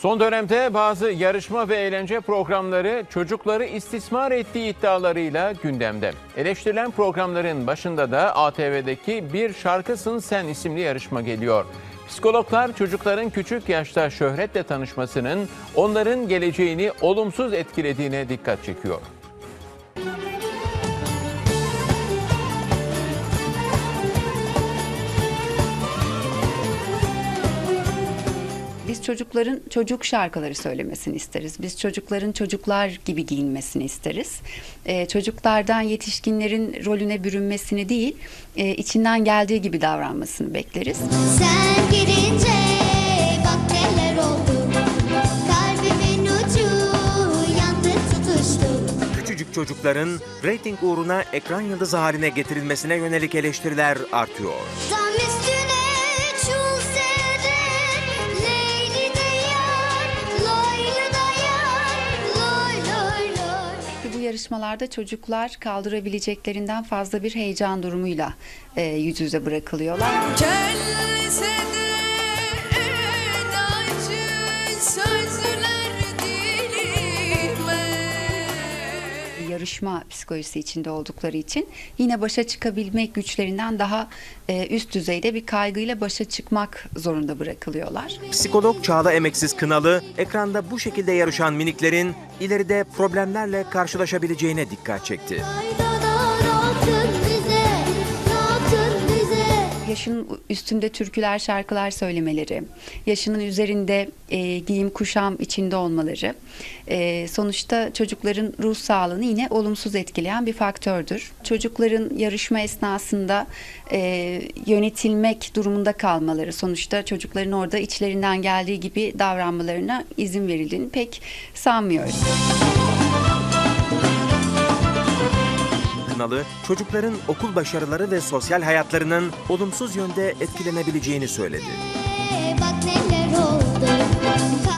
Son dönemde bazı yarışma ve eğlence programları çocukları istismar ettiği iddialarıyla gündemde. Eleştirilen programların başında da ATV'deki Bir Şarkısın Sen isimli yarışma geliyor. Psikologlar çocukların küçük yaşta şöhretle tanışmasının onların geleceğini olumsuz etkilediğine dikkat çekiyor. Biz çocukların çocuk şarkıları söylemesini isteriz. Biz çocukların çocuklar gibi giyinmesini isteriz. Ee, çocuklardan yetişkinlerin rolüne bürünmesini değil, e, içinden geldiği gibi davranmasını bekleriz. Sen girince bak neler oldu Kalbimin ucu yandı tutuştu Küçücük çocukların reyting uğruna ekran yıldızı haline getirilmesine yönelik eleştiriler artıyor. Tam yarışmalarda çocuklar kaldırabileceklerinden fazla bir heyecan durumuyla e, yüz yüze bırakılıyorlar. Gelse yarışma psikolojisi içinde oldukları için yine başa çıkabilmek güçlerinden daha e, üst düzeyde bir kaygıyla başa çıkmak zorunda bırakılıyorlar. Psikolog Çağla Emeksiz Kınalı, ekranda bu şekilde yarışan miniklerin ileride problemlerle karşılaşabileceğine dikkat çekti. Ayda Yaşının üstünde türküler, şarkılar söylemeleri, yaşının üzerinde e, giyim kuşam içinde olmaları e, sonuçta çocukların ruh sağlığını yine olumsuz etkileyen bir faktördür. Çocukların yarışma esnasında e, yönetilmek durumunda kalmaları sonuçta çocukların orada içlerinden geldiği gibi davranmalarına izin verildiğini pek sanmıyoruz. Kınalı, çocukların okul başarıları ve sosyal hayatlarının olumsuz yönde etkilenebileceğini söyledi.